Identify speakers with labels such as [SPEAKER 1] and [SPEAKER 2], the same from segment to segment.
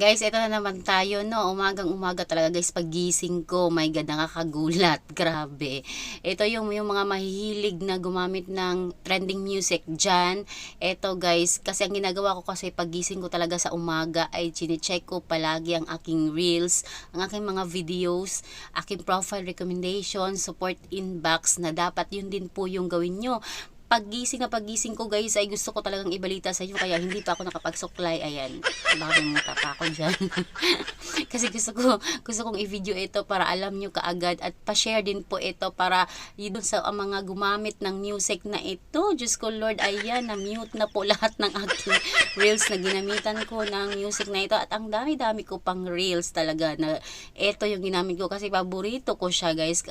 [SPEAKER 1] Guys, ito na naman tayo, no? Umagang umaga talaga, guys, pagising ko, my God, nakakagulat. Grabe. Ito yung, yung mga mahihilig na gumamit ng trending music dyan. Ito, guys, kasi ang ginagawa ko kasi pagising ko talaga sa umaga ay chinecheck ko palagi ang aking reels, ang aking mga videos, aking profile recommendation, support inbox na dapat yun din po yung gawin nyo paggising na paggising ko guys ay gusto ko talagang ibalita sa inyo kaya hindi pa ako nakapagsuklay ayan. Baka muta pa ako dyan. Kasi gusto ko gusto kong i-video ito para alam nyo kaagad at pa-share din po ito para yun sa ang mga gumamit ng music na ito. Diyos ko Lord ayan na mute na po lahat ng aking reels na ginamitan ko ng music na ito. At ang dami-dami ko pang reels talaga na ito yung ginamit ko kasi paborito ko siya guys.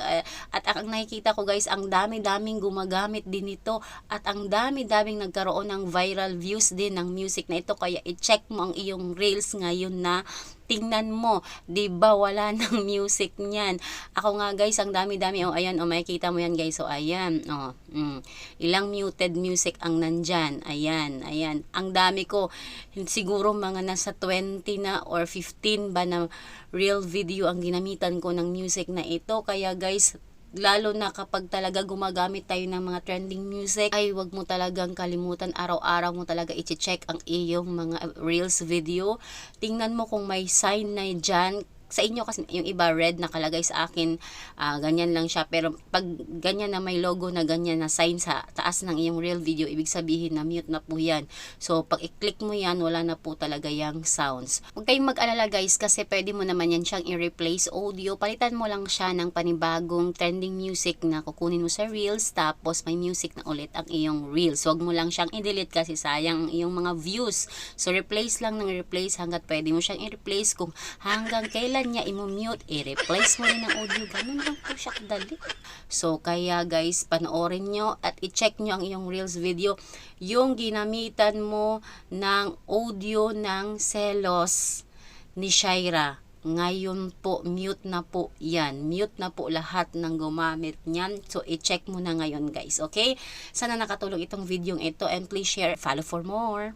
[SPEAKER 1] At ang nakikita ko guys ang dami-daming gumagamit din ito at ang dami-daming nagkaroon ng viral views din ng music na ito kaya i-check mo ang iyong reels ngayon na tingnan mo, 'di ba wala ng music niyan. Ako nga guys, ang dami-dami oh ayan oh makikita mo yan guys. So ayan, oh. Mm, ilang muted music ang nandyan. Ayan, ayan. Ang dami ko siguro mga nasa 20 na or 15 ba na real video ang ginamitan ko ng music na ito. Kaya guys, lalo na kapag talaga gumagamit tayo ng mga trending music ay wag mo talagang kalimutan araw-araw mo talaga i-check ang iyong mga reels video. Tingnan mo kung may sign na dyan sa inyo kasi yung iba red nakalagay sa akin uh, ganyan lang siya. Pero pag ganyan na may logo na ganyan na sign sa taas ng iyong real video ibig sabihin na mute na po yan. So pag i-click mo yan wala na po talaga yung sounds. Huwag kayong mag-alala guys kasi pwede mo naman yan siyang i-replace audio. Palitan mo lang siya ng panibagong trending music na kukunin mo sa reels tapos may music na ulit ang iyong reels. Huwag mo lang siyang i-delete kasi sayang ang iyong mga views. So replace lang ng replace hanggat pwede mo siyang i-replace kung hanggang kailan kailan niya i-mute, i-replace mo rin ang audio. Ganun lang po siya kadali. So, kaya guys, panoorin nyo at i-check nyo ang iyong Reels video. Yung ginamitan mo ng audio ng selos ni Shaira. Ngayon po, mute na po yan. Mute na po lahat ng gumamit niyan. So, i-check mo na ngayon guys. Okay? Sana nakatulong itong video ito and please share. Follow for more.